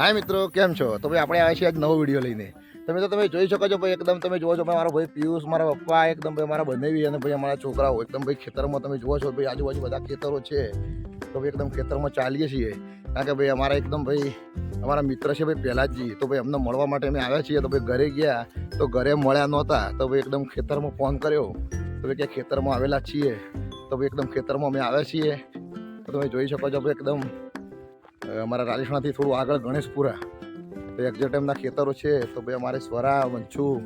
હાય મિત્રો, કેમ છો? તો ભાઈ, આપણે આવ્યા છીએ આજ નવો વીડિયો લઈને. તમે તો તમે જોઈ શકો છો, ભાઈ, એકદમ તમે જુઓ છો, ભાઈ, મારો ભાઈ પિયુષ, મારા પપ્પા એકદમ, ભાઈ, મારા બંનેવી અને ભાઈ અમારા છોકરાઓ એકદમ, ભાઈ, ખેતરમાં તમે જુઓ છો, ભાઈ, આજુબાજુ બધા ખેતરો છે. તો ભાઈ, એકદમ ખેતરમાં ચાલીએ છીએ. કારણ કે ભાઈ, અમારા એકદમ, ભાઈ, અમારા મિત્ર છે, ભાઈ પહેલાં જ તો ભાઈ, અમને મળવા માટે અમે આવ્યા છીએ. તો ભાઈ, ઘરે ગયા. તો ઘરે મળ્યા નહોતા. તો ભાઈ, એકદમ ખેતરમાં ફોન કર્યો. તો ભાઈ ક્યાં ખેતરમાં આવેલા છીએ. તો ભાઈ, એકદમ ખેતરમાં અમે આવ્યા છીએ. તો તમે જોઈ શકો છો, ભાઈ, એકદમ અમારા રાજસ્થાનથી થોડું આગળ ગણેશપુરા. તો એક્ઝેક્ટ એમના ખેતરો છે, તો ભાઈ અમારે સ્વરા વંશુ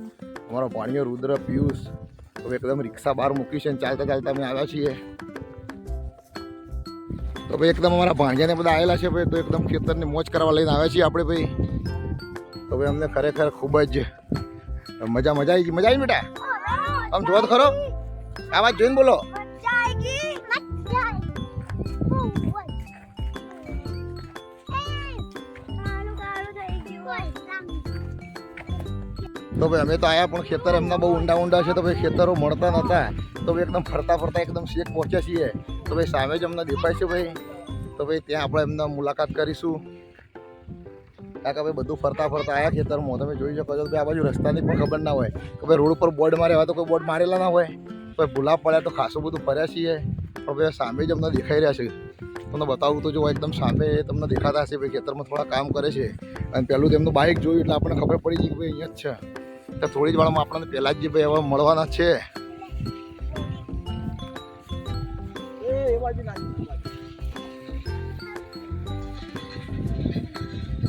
અમારો ભાણિયો, રુદ્ર, પિયુષ, તો એકદમ રિક્ષા બહાર મૂકી છે ચાલતા ચાલતા અમે આવ્યા છીએ. તો ભાઈ એકદમ અમારા ભાણિયાને બધા આવેલા છે ભાઈ, તો એકદમ ખેતરને મોજ કરવા લઈને આવ્યા છીએ આપણે ભાઈ. તો ભાઈ અમને ખરેખર ખૂબ જ મજા મજા આવી મજા આવી બેટા? આમ જોવા ખરો? આ વાત જોઈને બોલો. તો ભાઈ, અમે તો આવ્યા પણ ખેતર એમના બહુ ઊંડા ઊંડા છે, તો ભાઈ, ખેતરો મળતા નહોતા તો ભાઈ, એકદમ ફરતા ફરતા એકદમ શેક પહોંચ્યા છીએ. તો ભાઈ, સામે જ અમને દેખાય છે ભાઈ. તો ભાઈ, ત્યાં આપણે એમના મુલાકાત કરીશું. કારણ કે ભાઈ, બધું ફરતા ફરતા આવ્યા ખેતરમાં. તમે જોઈ શકો છો કે આ બાજુ રસ્તાની પણ ખબર ના હોય. કે ભાઈ, રોડ ઉપર બોર્ડ માર્યા હોય તો કોઈ બોર્ડ મારેલા ના હોય. ભાઈ ભૂલા પડ્યા તો ખાસું બધું ફર્યા છીએ. પણ ભાઈ સામે જ અમને દેખાઈ રહ્યા છે. તમને બતાવું તો જો એકદમ સામે તમને દેખાતા હશે. ભાઈ, ખેતરમાં થોડા કામ કરે છે. અને પહેલું તેમનું બાઇક જોયું એટલે આપણને ખબર પડી ગઈ કે ભાઈ, અહીંયા જ છે. તો થોડી જ વારમાં આપણને પહેલાં જ ભાઈ હવે મળવાના છે.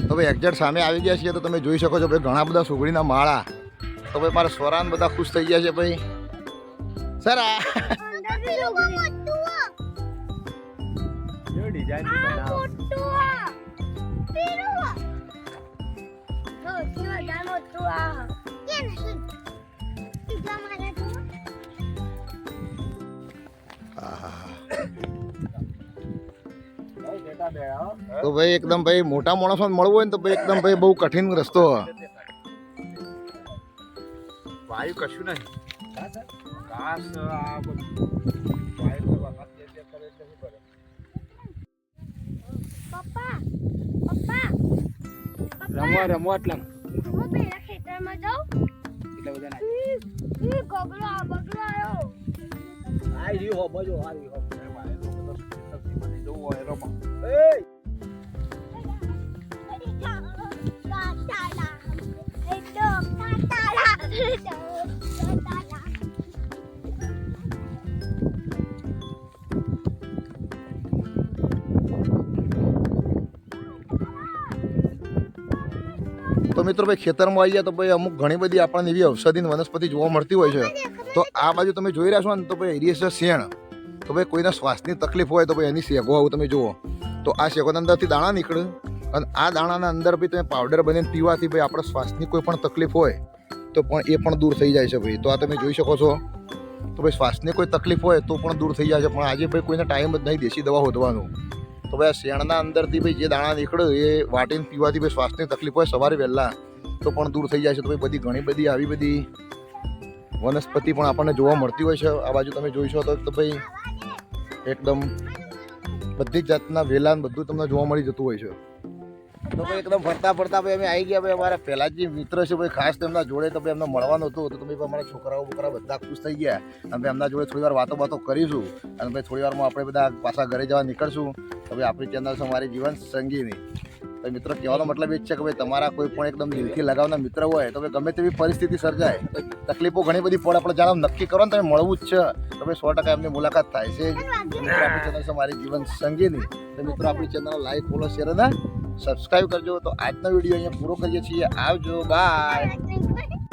તો ભાઈ એક્ઝેક્ટ સામે આવી ગયા છીએ તો તમે જોઈ શકો છો ભાઈ ઘણા બધા સુગડીના માળા. તો ભાઈ મારા સ્વરાન બધા ખુશ થઈ ગયા છે ભાઈ. સર આ. તો ભાઈ એકદમ ભાઈ મોટા માણસો મળવું હોય ને તો ભાઈ એકદમ ભાઈ બહુ કઠિન રસ્તો વાયુ કશું નહીં. રમવા રમવા એટલે. હું પેલા ખેતરમાં જાઉં. એટલે બધા ઈ, ઈ ગગલો આ બગલો આવ્યો આ રહ્યું હો બજો આ રહ્યું હો એ વાયુ તો બધો સબ્જી બની જવું હોય રમવા એ તો મિત્રો, ભાઈ, ખેતરમાં આવી ગયા તો, ભાઈ, અમુક ઘણી બધી આપણને એવી ઔષધિની વનસ્પતિ જોવા મળતી હોય છે. તો આ બાજુ તમે જોઈ રહ્યા છો ને, તો, ભાઈ, એરિયા છે શેણ. તો, ભાઈ, કોઈના શ્વાસની તકલીફ હોય તો, ભાઈ, એની શેગો આવું તમે જુઓ. તો આ શેગોના અંદરથી દાણા નીકળે અને આ દાણાના અંદર, ભાઈ, તમે પાવડર બનીને પીવાથી, ભાઈ, આપણે શ્વાસની કોઈ પણ તકલીફ હોય તો પણ એ પણ દૂર થઈ જાય છે, ભાઈ. તો આ તમે જોઈ શકો છો. તો, ભાઈ, શ્વાસની કોઈ તકલીફ હોય તો પણ દૂર થઈ જાય છે. પણ આજે, ભાઈ, કોઈને ટાઈમ જ નહીં દેશી દવા હોદવાનું. તો ભાઈ શેણના અંદરથી ભાઈ જે દાણા નીકળે એ વાટીને પીવાથી ભાઈ શ્વાસની તકલીફ હોય સવારે વહેલા. તો પણ દૂર થઈ જાય છે તો ભાઈ બધી ઘણી બધી આવી બધી વનસ્પતિ પણ આપણને જોવા મળતી હોય છે. આ બાજુ તમે જોઈશો તો ભાઈ એકદમ બધી જ જાતના વેલા બધું તમને જોવા મળી જતું હોય છે. તો ભાઈ એકદમ ફરતા ફરતા ભાઈ અમે આવી ગયા ભાઈ. અમારા પહેલા જે મિત્ર છે ભાઈ ખાસ તેમના જોડે તો ભાઈ એમને મળવાનું હતું. તો ભાઈ અમારા છોકરાઓ બોકરા બધા ખુશ થઈ ગયા. અને ભાઈ એમના જોડે થોડી વાર વાતો વાતો કરીશું. અને ભાઈ થોડી વારમાં આપણે બધા પાછા ઘરે જવા નીકળશું. તો ભાઈ આપણી ચેનલ છે મારી જીવન સંગીની. તો મિત્રો કહેવાનો મતલબ એ જ છે કે ભાઈ તમારા કોઈ પણ એકદમ દિલથી લગાવના મિત્ર હોય તો ગમે તેવી પરિસ્થિતિ સર્જાય તકલીફો ઘણી બધી પડે. આપણે જાણવા નક્કી કરો ને તમે મળવું જ છે. તો ભાઈ સો ટકા એમની મુલાકાત થાય છે. આપણી ચેનલ છે મારી જીવન સંગીની. તો મિત્રો આપણી ચેનલ લાઈક ફોલો શેર અને સબસ્ક્રાઈબ કરજો. તો આજનો વીડિયો અહીંયા પૂરો કરીએ છીએ. આવજો બાય.